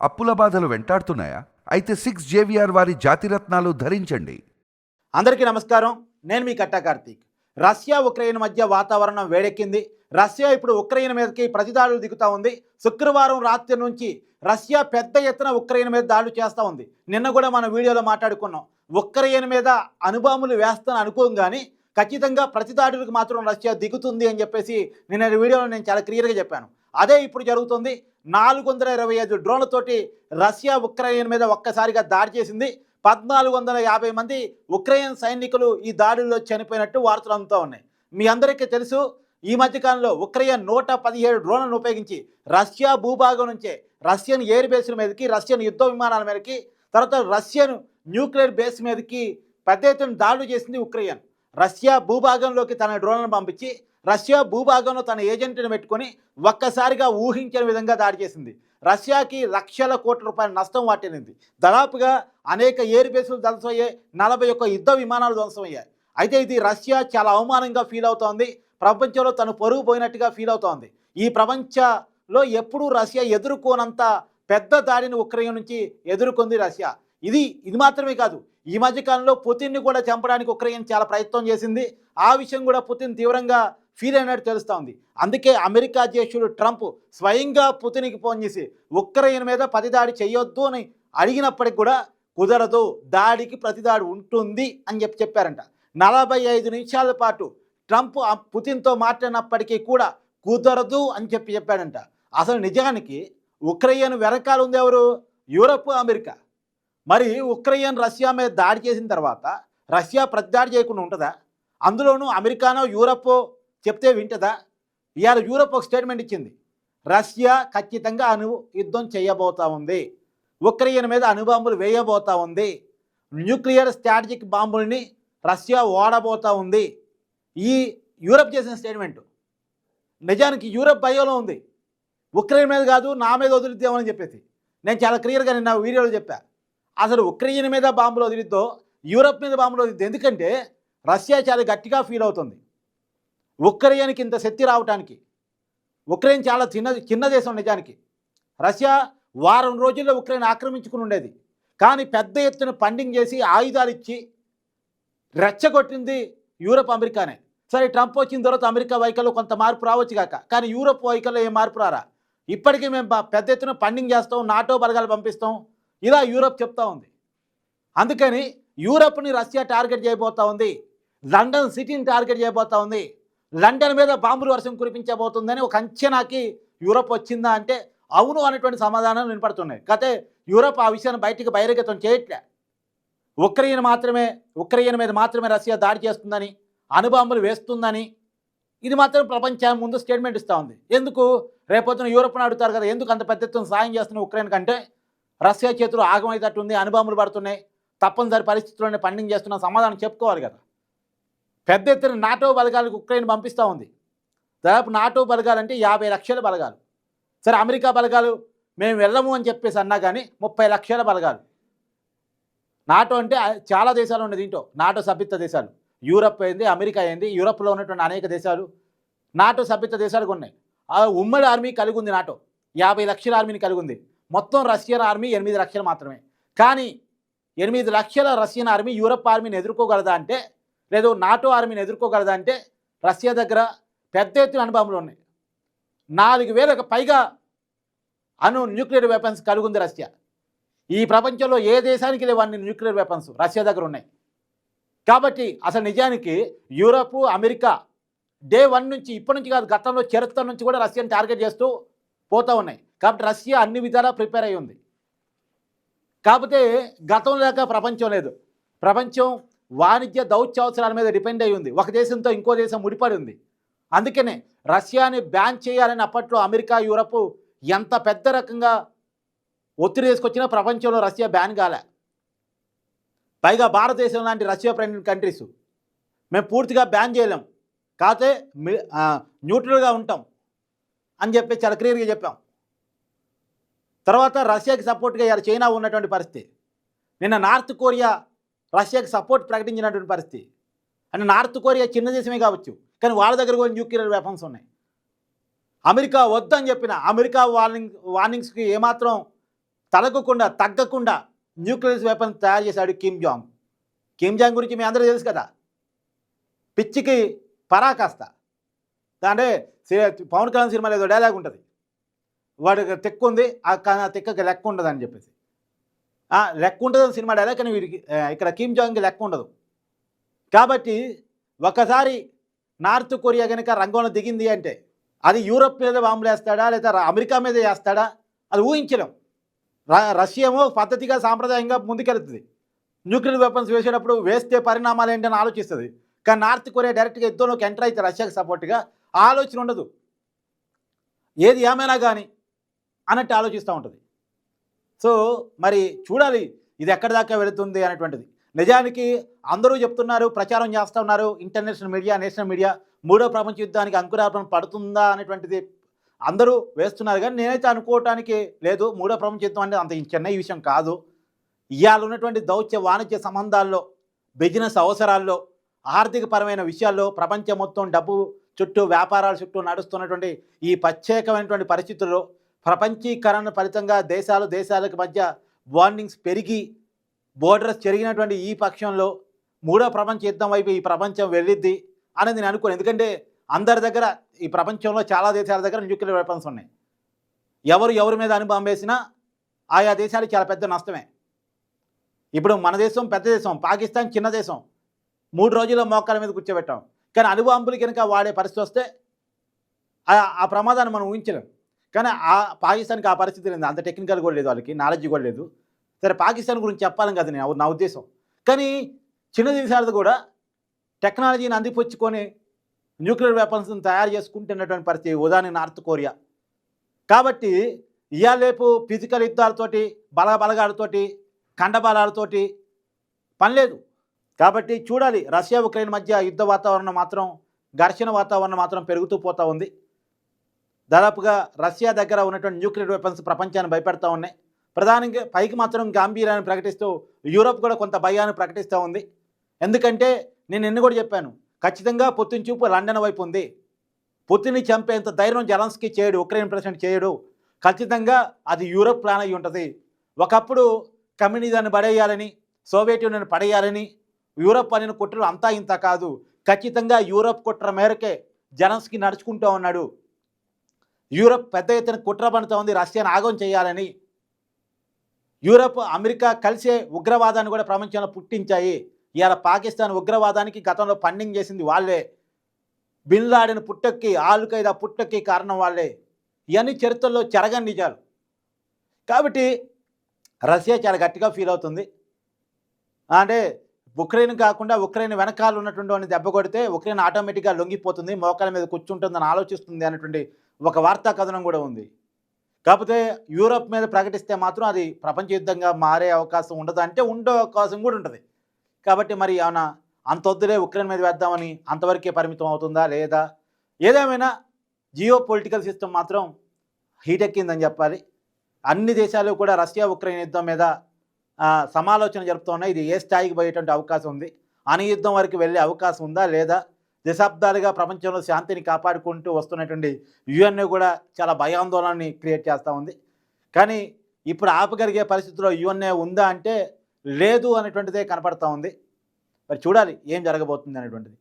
అప్పుల బాధలు వెంటాడుతున్నాయా? అయితే సిక్స్ జేవిఆర్ వారి జాతిరత్నాలు ధరించండి. అందరికీ నమస్కారం. నేను మీ కట్టా కార్తీక్. రష్యా ఉక్రెయిన్ మధ్య వాతావరణం వేడెక్కింది. రష్యా ఇప్పుడు ఉక్రెయిన్ మీదకి ప్రతిదాడులు దిగుతూ ఉంది. శుక్రవారం రాత్రి నుంచి రష్యా పెద్ద ఎత్తున ఉక్రెయిన్ మీద దాడులు చేస్తూ ఉంది. నిన్న కూడా మన వీడియోలో మాట్లాడుకున్నాం. ఉక్రెయిన్ మీద అనుబాములు వేస్తాను అనుకోం కానీ ఖచ్చితంగా ప్రతిదాడులకు మాత్రం రష్యా దిగుతుంది అని చెప్పేసి నిన్న వీడియోలో నేను చాలా క్లియర్గా చెప్పాను. అదే ఇప్పుడు జరుగుతుంది. నాలుగు వందల ఇరవై ఐదు డ్రోన్లతోటి రష్యా ఉక్రెయిన్ మీద ఒక్కసారిగా దాడి చేసింది. పద్నాలుగు వందల యాభై మంది ఉక్రెయిన్ సైనికులు ఈ దాడుల్లో చనిపోయినట్టు వార్తలు అందుతూ ఉన్నాయి. మీ అందరికీ తెలుసు ఈ మధ్యకాలంలో ఉక్రెయిన్ నూట పదిహేడు డ్రోన్లను ఉపయోగించి రష్యా భూభాగం నుంచే రష్యన్ ఎయిర్ బేస్ల మీదకి రష్యన్ యుద్ధ విమానాల మీదకి తర్వాత రష్యన్ న్యూక్లియర్ బేస్ మీదకి పెద్ద ఎత్తున దాడులు చేసింది ఉక్రెయిన్. రష్యా భూభాగంలోకి తన డ్రోన్లను పంపించి రష్యా భూభాగంలో తన ఏజెంట్ని పెట్టుకొని ఒక్కసారిగా ఊహించని విధంగా దాడి చేసింది. రష్యాకి లక్షల కోట్ల రూపాయల నష్టం వాటినింది దాదాపుగా అనేక ఎయిర్ బేసులు ధ్వంసమయ్యాయి. నలభై ఒక్క యుద్ధ విమానాలు ధ్వంసమయ్యాయి. అయితే ఇది రష్యా చాలా అవమానంగా ఫీల్ అవుతోంది. ప్రపంచంలో తను పరుగు పోయినట్టుగా ఫీల్ అవుతోంది. ఈ ప్రపంచంలో ఎప్పుడూ రష్యా ఎదుర్కోనంత పెద్ద దాడిని ఉక్రెయిన్ నుంచి ఎదుర్కొంది రష్యా. ఇది ఇది మాత్రమే కాదు ఈ మధ్యకాలంలో పుతిన్ని కూడా చంపడానికి ఉక్రెయిన్ చాలా ప్రయత్నం చేసింది. ఆ విషయం కూడా పుతిన్ తీవ్రంగా ఫీల్ అయినట్టు తెలుస్తూ ఉంది. అందుకే అమెరికా అధ్యక్షుడు ట్రంప్ స్వయంగా పుతిన్కి ఫోన్ చేసి ఉక్రెయిన్ మీద ప్రతిదాడి చేయొద్దు అని అడిగినప్పటికి కూడా కుదరదు దాడికి ప్రతిదాడి ఉంటుంది అని చెప్పి చెప్పారంట. నలభై ఐదు నిమిషాల పాటు ట్రంప్ ఆ పుతిన్తో మాట్లాడినప్పటికీ కూడా కుదరదు అని చెప్పి చెప్పాడంట. అసలు నిజానికి ఉక్రెయిన్ వెనకాల ఉంది ఎవరు? Europe America. మరి ఉక్రెయిన్ రష్యా మీద దాడి చేసిన తర్వాత రష్యా ప్రతిదాడి చేయకుండా ఉంటుందా? అందులోనూ అమెరికానో యూరప్ చెప్తే వింటదా? ఇవాళ యూరప్ ఒక స్టేట్మెంట్ ఇచ్చింది. రష్యా ఖచ్చితంగా అణు యుద్ధం చేయబోతా ఉంది. ఉక్రెయిన్ మీద అణుబాంబులు వేయబోతా ఉంది. న్యూక్లియర్ స్ట్రాటజిక్ బాంబుల్ని రష్యా ఓడబోతా ఉంది. ఈ యూరప్ చేసిన స్టేట్మెంట్. నిజానికి యూరప్ భయంలో ఉంది. ఉక్రెయిన్ మీద కాదు నా మీద వదిలిద్దామని చెప్పేసి. నేను చాలా క్లియర్గా నిన్న వీడియోలో చెప్పా. అసలు ఉక్రెయిన్ మీద బాంబులు వదిలిద్దో యూరప్ మీద బాంబులు వదిలిద్దో. ఎందుకంటే రష్యా చాలా గట్టిగా ఫీల్ అవుతుంది. ఉక్రెయిన్కి ఇంత శక్తి రావటానికి ఉక్రెయిన్ చాలా చిన్న చిన్న దేశం నిజానికి. రష్యా వారం రోజుల్లో ఉక్రెయిన్ ఆక్రమించుకుని ఉండేది. కానీ పెద్ద ఎత్తున పండింగ్ చేసి ఆయుధాలు ఇచ్చి రెచ్చగొట్టింది యూరప్ అమెరికానే. సరే ట్రంప్ వచ్చిన తర్వాత అమెరికా వైఖరిలో కొంత మార్పు రావచ్చు కాక కానీ యూరప్ వైఖరిలో ఏం మార్పు రారా? ఇప్పటికీ మేము పెద్ద ఎత్తున పండింగ్ చేస్తాం నాటో బలగాలు పంపిస్తాం ఇలా యూరప్ చెప్తా ఉంది. అందుకని యూరప్ని రష్యా టార్గెట్ చేయబోతా ఉంది లండన్ సిటీని టార్గెట్ చేయబోతా ఉంది. లండన్ మీద బాంబులు వర్షం కురిపించబోతుందని ఒక అంచనాకి యూరప్ వచ్చిందా అంటే అవును అనేటువంటి సమాధానాలు వినపడుతున్నాయి. కాకపోతే యూరప్ ఆ విషయాన్ని బయటికి బహిర్గతం చేయట్లే. ఉక్రెయిన్ మాత్రమే ఉక్రెయిన్ మీద మాత్రమే రష్యా దాడి చేస్తుందని అణుబాంబులు వేస్తుందని ఇది మాత్రం ప్రపంచం ముందు స్టేట్మెంట్ ఇస్తూ ఉంది. ఎందుకు? రేపొద్దున యూరోప్ను అడుగుతారు కదా ఎందుకు అంత పెద్ద ఎత్తున సాయం చేస్తున్న ఉక్రెయిన్ కంటే రష్యా చేతులు ఆగమయ్యేటట్టు ఉంది అణుబాంబులు పడుతున్నాయి తప్పనిసరి పరిస్థితుల్లోనే పండింగ్ చేస్తున్న సమాధానం చెప్పుకోవాలి కదా. పెద్ద ఎత్తున నాటో బలగాలకు ఉక్రెయిన్ పంపిస్తూ ఉంది. దాదాపు నాటో బలగాలు అంటే యాభై లక్షల బలగాలు. సరే అమెరికా బలగాలు మేము వెళ్ళము అని చెప్పేసి అన్నా కానీ ముప్పై లక్షల బలగాలు. నాటో అంటే చాలా దేశాలు ఉన్నాయి దీంట్లో. నాటో సభ్యత్వ దేశాలు. యూరప్ అయింది అమెరికా అయింది యూరప్లో ఉన్నటువంటి అనేక దేశాలు. నాటో సభ్యత్వ దేశాలకు ఉన్నాయి ఆ ఉమ్మడి ఆర్మీ కలిగి ఉంది నాటో. యాభై లక్షల ఆర్మీని కలిగి ఉంది. మొత్తం రష్యన్ ఆర్మీ ఎనిమిది లక్షలు మాత్రమే. కానీ ఎనిమిది లక్షల రష్యన్ ఆర్మీ యూరప్ ఆర్మీని ఎదుర్కోగలదా అంటే లేదు నాటో ఆర్మీని ఎదుర్కోగలదా అంటే రష్యా దగ్గర పెద్ద ఎత్తున అనుభవంలో ఉన్నాయి. నాలుగు వేలకు పైగా అణు న్యూక్లియర్ వెపన్స్ కలిగి ఉంది రష్యా. ఈ ప్రపంచంలో ఏ దేశానికి లేవు అన్ని న్యూక్లియర్ వెపన్స్ రష్యా దగ్గర ఉన్నాయి. కాబట్టి అసలు నిజానికి యూరప్ అమెరికా డే వన్ నుంచి ఇప్పటి నుంచి కాదు గతంలో చరిత్ర నుంచి కూడా రష్యాని టార్గెట్ చేస్తూ పోతూ ఉన్నాయి. కాబట్టి రష్యా అన్ని విధాలా ప్రిపేర్ అయి ఉంది. కాకపోతే గతం లేక ప్రపంచం లేదు. ప్రపంచం వాణిజ్య దౌత్యావసరాల మీద డిపెండ్ అయి ఉంది. ఒక దేశంతో ఇంకో దేశం ముడిపడి ఉంది. అందుకనే రష్యాని బ్యాన్ చేయాలని అప్పట్లో అమెరికా యూరప్ ఎంత పెద్ద రకంగా ఒత్తిడి తీసుకొచ్చినా ప్రపంచంలో రష్యా బ్యాన్ కాలే. పైగా భారతదేశం లాంటి రష్యా ఫ్రెండ్ కంట్రీస్ మేము పూర్తిగా బ్యాన్ చేయలేం. కాకపోతే న్యూట్రల్గా ఉంటాం అని చెప్పి చాలా క్లియర్గా చెప్పాం. తర్వాత రష్యాకి సపోర్ట్గా ఇవాళ చైనా ఉన్నటువంటి పరిస్థితి. నిన్న నార్త్ కొరియా రష్యాకి సపోర్ట్ ప్రకటించినటువంటి పరిస్థితి. అంటే నార్త్ కొరియా చిన్న దేశమే కావచ్చు కానీ వాళ్ళ దగ్గర కూడా న్యూక్లియర్ వెపన్స్ ఉన్నాయి. అమెరికా వద్దని చెప్పిన అమెరికా వార్నింగ్ వార్నింగ్స్కి ఏమాత్రం తలగకుండా తగ్గకుండా న్యూక్లియర్ వెపన్స్ తయారు చేశాడు కిమ్ జాంగ్. కిమ్ జాంగ్ గురించి మీ అందరూ తెలుసు కదా? పిచ్చికి పరాకాస్త అంటే పవన్ కళ్యాణ్ సినిమాలో ఏదో డైలాగ్ ఉంటుంది. వాడికి తెక్కుంది ఆ తెక్కకి లెక్క ఉండదు అని చెప్పేసి. లెక్క ఉంటుంది సినిమా డైలాగ్ కానీ వీడికి ఇక్కడ కిమ్ జాంగ్కి లెక్క ఉండదు. కాబట్టి ఒకసారి నార్త్ కొరియా కనుక రంగంలో దిగింది అంటే అది యూరప్ మీద బాంబులేస్తాడా లేదా అమెరికా మీద వేస్తాడా అది ఊహించలేం. రష్యామో రష్యా ఏమో పద్ధతిగా సాంప్రదాయంగా ముందుకెళ్తుంది. న్యూక్లియర్ వెపన్స్ వేసేటప్పుడు వేస్తే పరిణామాలు ఏంటని ఆలోచిస్తుంది. కానీ నార్త్ కొరియా డైరెక్ట్గా యుద్ధంలోకి ఎంటర్ అయితే రష్యాకి సపోర్ట్గా ఆలోచన ఉండదు. ఏది ఏమైనా కానీ అన్నట్టు ఆలోచిస్తూ ఉంటుంది. సో మరి చూడాలి ఇది ఎక్కడి దాకా వెళుతుంది అనేటువంటిది. నిజానికి అందరూ చెప్తున్నారు ప్రచారం చేస్తూ ఉన్నారు ఇంటర్నేషనల్ మీడియా నేషనల్ మీడియా మూడో ప్రపంచ యుద్ధానికి అంకురార్పణ పడుతుందా అనేటువంటిది అందరూ వేస్తున్నారు. కానీ నేనైతే అనుకోవటానికి లేదు మూడో ప్రపంచ యుద్ధం అంటే అంత చెన్నై విషయం కాదు. ఇవాళ ఉన్నటువంటి దౌత్య వాణిజ్య సంబంధాల్లో బిజినెస్ అవసరాల్లో ఆర్థికపరమైన విషయాల్లో ప్రపంచం మొత్తం డబ్బు చుట్టూ వ్యాపారాల చుట్టూ నడుస్తున్నటువంటి ఈ ప్రత్యేకమైనటువంటి పరిస్థితుల్లో ప్రపంచీకరణ ఫలితంగా దేశాలు దేశాలకు మధ్య బాండింగ్స్ పెరిగి బోర్డర్స్ జరిగినటువంటి ఈ పక్షంలో మూడో ప్రపంచ యుద్ధం వైపు ఈ ప్రపంచం వెళ్ళిద్ది అనేది నేను అనుకోను. ఎందుకంటే అందరి దగ్గర ఈ ప్రపంచంలో చాలా దేశాల దగ్గర న్యూక్లియర్ వెపన్స్ ఉన్నాయి. ఎవరు ఎవరి మీద అనుభవం వేసినా ఆయా దేశాలు చాలా పెద్ద నష్టమే. ఇప్పుడు మన దేశం పెద్ద దేశం పాకిస్తాన్ చిన్న దేశం. మూడు రోజుల్లో మోకాల మీద కూర్చోబెట్టాం. కానీ అణుబాంబులు కనుక వాడే పరిస్థితి వస్తే ఆ- ఆ ప్రమాదాన్ని మనం ఊహించలేం. కానీ ఆ పాకిస్తాన్కి ఆ పరిస్థితి లేదు. అంత టెక్నికల్ కూడా లేదు వాళ్ళకి నాలెడ్జ్ కూడా లేదు. సరే పాకిస్తాన్ గురించి చెప్పాలని కదా నేను నా ఉద్దేశం. కానీ చిన్న దేశాలది కూడా టెక్నాలజీని అందిపుచ్చుకొని న్యూక్లియర్ వెపన్స్ని తయారు చేసుకుంటున్నటువంటి పరిస్థితి ఉదాహరణ నార్త్ కొరియా. కాబట్టి ఇవాళ రేపు ఫిజికల్ యుద్ధాలతోటి బల బలగాలతోటి కండబలాలతోటి పని లేదు. కాబట్టి చూడాలి రష్యా ఉక్రెయిన్ మధ్య యుద్ధ వాతావరణం మాత్రం ఘర్షణ వాతావరణం మాత్రం పెరుగుతూ పోతూ ఉంది. దాదాపుగా రష్యా దగ్గర ఉన్నటువంటి న్యూక్లియర్ వెపన్స్ ప్రపంచాన్ని భయపెడతా ఉన్నాయి. ప్రధానంగా పైకి మాత్రం గాంభీర్యాన్ని ప్రకటిస్తూ యూరోప్ కూడా కొంత భయాన్ని ప్రకటిస్తూ ఉంది. ఎందుకంటే నేను నిన్న కూడా చెప్పాను ఖచ్చితంగా పొత్తిన చూపు లండన్ వైపు ఉంది. పుతిని చంపేంత ధైర్యం జలన్స్కి చేయడు ఉక్రెయిన్ ప్రెసిడెంట్ చేయడు. ఖచ్చితంగా అది యూరోప్ ప్లాన్ అయి ఉంటుంది. ఒకప్పుడు కమ్యూనిజాన్ని పడేయాలని సోవియట్ యూనియన్ పడేయాలని యూరోప్ అనిన కుట్రలు అంతా ఇంత కాదు. ఖచ్చితంగా యూరోప్ కుట్ర మేరకే జలన్స్కి నడుచుకుంటూ ఉన్నాడు. యూరప్ పెద్ద ఎత్తున కుట్ర ఉంది. రష్యాను ఆగం చేయాలని యూరప్ అమెరికా కలిసే ఉగ్రవాదాన్ని కూడా ప్రపంచంలో పుట్టించాయి. ఇవాళ పాకిస్తాన్ ఉగ్రవాదానికి గతంలో ఫండింగ్ చేసింది వాళ్ళే. బిన్ లాడెన్ పుట్టక్కి ఆలుఖైదా పుట్టక్కి కారణం వాళ్ళే. ఇవన్నీ చరిత్రలో చెరగని నిజాలు. కాబట్టి రష్యా చాలా గట్టిగా ఫీల్ అవుతుంది. అంటే ఉక్రెయిన్ కాకుండా ఉక్రెయిన్ వెనకాల ఉన్నటువంటి అని దెబ్బ కొడితే ఉక్రెయిన్ ఆటోమేటిక్గా లొంగిపోతుంది మోకాల మీద కూర్చుంటుందని ఆలోచిస్తుంది అనేటువంటి ఒక వార్తా కథనం కూడా ఉంది. కాకపోతే యూరోప్ మీద ప్రకటిస్తే మాత్రం అది ప్రపంచ యుద్ధంగా మారే అవకాశం ఉండదు అంటే ఉండే అవకాశం కూడా ఉంటుంది. కాబట్టి మరి ఏమైనా అంత వద్దులే ఉక్రెయిన్ మీద వేద్దామని అంతవరకే పరిమితం అవుతుందా లేదా? ఏదేమైనా జియో పొలిటికల్ సిస్టమ్ మాత్రం హీట్ ఎక్కిందని చెప్పాలి. అన్ని దేశాలు కూడా రష్యా ఉక్రెయిన్ యుద్ధం మీద సమాలోచన జరుపుతున్నాయి ఇది ఏ స్థాయికి పోయేటువంటి అవకాశం ఉంది? అణుయుద్ధం వరకు వెళ్ళే అవకాశం ఉందా లేదా? దశాబ్దాలుగా ప్రపంచంలో శాంతిని కాపాడుకుంటూ వస్తున్నటువంటి యుఎన్ కూడా చాలా భయాందోళనని క్రియేట్ చేస్తూ ఉంది. కానీ ఇప్పుడు ఆపగలిగే పరిస్థితిలో యుఎన్ఏ ఉందా అంటే లేదు అనేటువంటిదే కనపడతా ఉంది. మరి చూడాలి ఏం జరగబోతుంది అనేటువంటిది.